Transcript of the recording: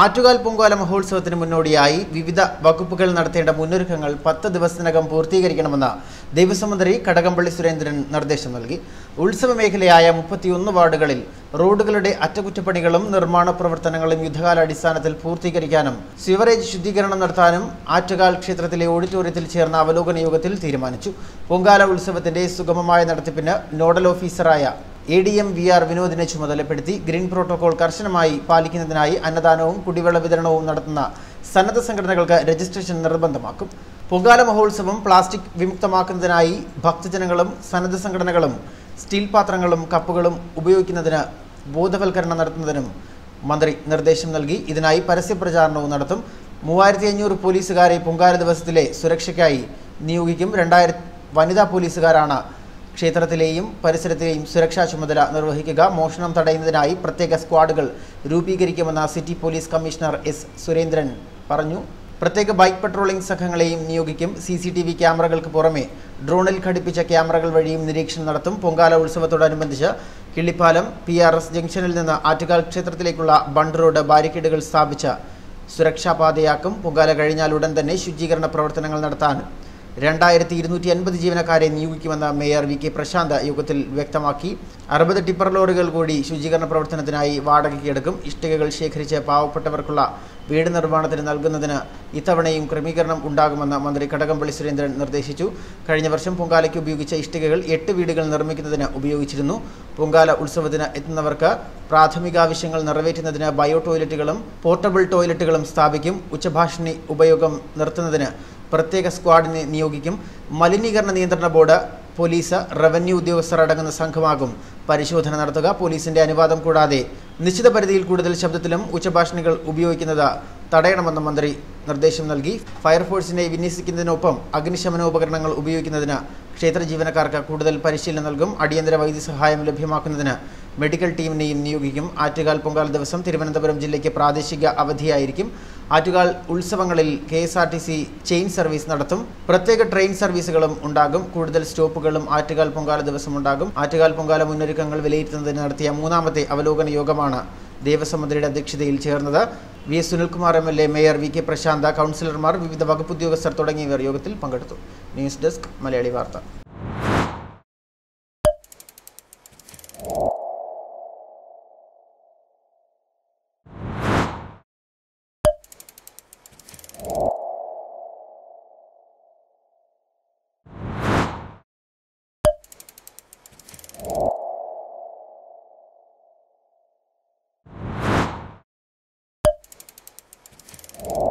ആറ്റുകാൽ പൊങ്കാല മഹോത്സവത്തിന് മുന്നോടിയായി വിവിധ വകുപ്പുകൾ നടത്തേണ്ട മുന്നൊരുക്കങ്ങൾ പത്ത് ദിവസത്തിനകം പൂർത്തീകരിക്കണമെന്ന് ദേവസ്വം മന്ത്രി കടകംപള്ളി സുരേന്ദ്രൻ നിർദ്ദേശം നൽകി. ഉത്സവ മേഖലയായ മുപ്പത്തിയൊന്ന് വാർഡുകളിൽ റോഡുകളുടെ അറ്റകുറ്റപ്പണികളും നിർമ്മാണ പ്രവർത്തനങ്ങളും യുദ്ധകാലാടിസ്ഥാനത്തിൽ പൂർത്തീകരിക്കാനും സിവറേജ് ശുദ്ധീകരണം നടത്താനും ആറ്റുകാൽ ക്ഷേത്രത്തിലെ ഓഡിറ്റോറിയത്തിൽ ചേർന്ന അവലോകന യോഗത്തിൽ തീരുമാനിച്ചു. പൊങ്കാല ഉത്സവത്തിന്റെ സുഗമമായ നടത്തിപ്പിന് നോഡൽ ഓഫീസറായ A D M V R വിനോദിനെ ചുമതലപ്പെടുത്തി ഗ്രീൻ പ്രോട്ടോകോൾ കർശനമായി പാലിക്കുന്നതിനായി അന്നദാനവും കുടിവെള്ള വിതരണവും നടത്തുന്ന സന്നദ്ധ സംഘടനകൾക്ക് രജിസ്ട്രേഷൻ നിർബന്ധമാക്കും. പൊങ്കാല മഹോത്സവം പ്ലാസ്റ്റിക് വിമുക്തമാക്കുന്നതിനായി ഭക്തജനങ്ങളും സന്നദ്ധ സംഘടനകളും സ്റ്റീൽ പാത്രങ്ങളും കപ്പുകളും ഉപയോഗിക്കുന്നതിന് ബോധവൽക്കരണം നടത്തുന്നതിനും മന്ത്രി നിർദ്ദേശം നൽകി. ഇതിനായി പരസ്യപ്രചാരണവും നടത്തും. മൂവായിരത്തി അഞ്ഞൂറ് പോലീസുകാരെ പൊങ്കാല ദിവസത്തിലെ സുരക്ഷയ്ക്കായി നിയോഗിക്കും. രണ്ടായിരം വനിതാ പോലീസുകാരാണ് ക്ഷേത്രത്തിലെയും പരിസരത്തെയും സുരക്ഷാ ചുമതല നിർവഹിക്കുക. മോഷണം തടയുന്നതിനായി പ്രത്യേക സ്ക്വാഡുകൾ രൂപീകരിക്കുമെന്ന് city police commissioner S Surendran പറഞ്ഞു. പ്രത്യേക ബൈക്ക് പട്രോളിംഗ് സംഘങ്ങളെയും നിയോഗിക്കും. സി സി ടി വി ക്യാമറകൾക്ക് പുറമെ ഡ്രോണിൽ ഘടിപ്പിച്ച ക്യാമറകൾ വഴിയും നിരീക്ഷണം നടത്തും. പൊങ്കാല ഉത്സവത്തോടനുബന്ധിച്ച് കിള്ളിപ്പാലം പി ആർ എസ് ജംഗ്ഷനിൽ നിന്ന് ആറ്റുകാൽ ക്ഷേത്രത്തിലേക്കുള്ള ബണ്ട് റോഡ് ബാരിക്കേഡുകൾ സ്ഥാപിച്ച സുരക്ഷാപാതയാക്കും പൊങ്കാല കഴിഞ്ഞാൽ ഉടൻ തന്നെ ശുചീകരണ പ്രവർത്തനങ്ങൾ നടത്താൻ രണ്ടായിരത്തി ഇരുന്നൂറ്റി അൻപത് ജീവനക്കാരെ നിയോഗിക്കുമെന്ന് മേയർ വി കെ പ്രശാന്ത് യോഗത്തിൽ വ്യക്തമാക്കി. അറുപത് ടിപ്പർ ലോറികൾ കൂടി ശുചീകരണ പ്രവർത്തനത്തിനായി വാടകയ്ക്ക് എടുക്കും. ഇഷ്ടികകൾ ശേഖരിച്ച് പാവപ്പെട്ടവർക്കുള്ള വീട് നിർമ്മാണത്തിന് നൽകുന്നതിന് ഇത്തവണയും ക്രമീകരണം ഉണ്ടാകുമെന്ന് മന്ത്രി കടകംപള്ളി സുരേന്ദ്രൻ നിർദ്ദേശിച്ചു. കഴിഞ്ഞ വർഷം പൊങ്കാലയ്ക്ക് ഉപയോഗിച്ച ഇഷ്ടികകൾ എട്ട് വീടുകൾ നിർമ്മിക്കുന്നതിന് ഉപയോഗിച്ചിരുന്നു. പൊങ്കാല ഉത്സവത്തിന് എത്തുന്നവർക്ക് പ്രാഥമികാവശ്യങ്ങൾ നിറവേറ്റുന്നതിന് ബയോ ടോയ്ലറ്റുകളും പോർട്ടബിൾ ടോയ്ലറ്റുകളും സ്ഥാപിക്കും. ഉച്ചഭാഷിണി ഉപയോഗം നിർത്തുന്നതിന് പ്രത്യേക സ്ക്വാഡിനെ നിയോഗിക്കും. മലിനീകരണ നിയന്ത്രണ ബോർഡ് പോലീസ് റവന്യൂ ഉദ്യോഗസ്ഥർ അടങ്ങുന്ന സംഘമാകും. പരിശോധന നടത്തുക പോലീസിന്റെ അനുവാദം കൂടാതെ. നിശ്ചിത പരിധിയിൽ കൂടുതൽ ശബ്ദത്തിലും ഉച്ചഭാഷണികൾ ഉപയോഗിക്കുന്നത് തടയണമെന്ന് മന്ത്രി നിർദ്ദേശം നൽകി. ഫയർഫോഴ്സിനെ വിന്യസിക്കുന്നതിനൊപ്പം അഗ്നിശമന ഉപകരണങ്ങൾ ഉപയോഗിക്കുന്നതിന് ക്ഷേത്ര ജീവനക്കാർക്ക് കൂടുതൽ പരിശീലനം നൽകും. അടിയന്തര വൈദ്യസഹായം ലഭ്യമാക്കുന്നതിന് മെഡിക്കൽ ടീമിനെയും നിയോഗിക്കും. ആറ്റുകാൽ പൊങ്കാല ദിവസം തിരുവനന്തപുരം ജില്ലയ്ക്ക് പ്രാദേശിക അവധിയായിരിക്കും. ആറ്റുകാൽ ഉത്സവങ്ങളിൽ K S R T C chain service നടത്തും. പ്രത്യേക ട്രെയിൻ സർവീസുകളും ഉണ്ടാകും. കൂടുതൽ സ്റ്റോപ്പുകളും ആറ്റുകാൽ പൊങ്കാല ദിവസം ഉണ്ടാകും. ആറ്റുകാൽ പൊങ്കാല മുന്നൊരുക്കങ്ങൾ വിലയിരുത്തുന്നതിന് നടത്തിയ മൂന്നാമത്തെ അവലോകന യോഗമാണ് ദേവസ്വം മന്ത്രിയുടെ അധ്യക്ഷതയിൽ ചേർന്നത്. V S Sunilkumar M L A mayor V K Prasanth കൗൺസിലർമാർ വിവിധ വകുപ്പ് ഉദ്യോഗസ്ഥർ തുടങ്ങിയവർ യോഗത്തിൽ പങ്കെടുത്തു. ന്യൂസ് ഡെസ്ക് മലയാളി വാർത്ത. Oh.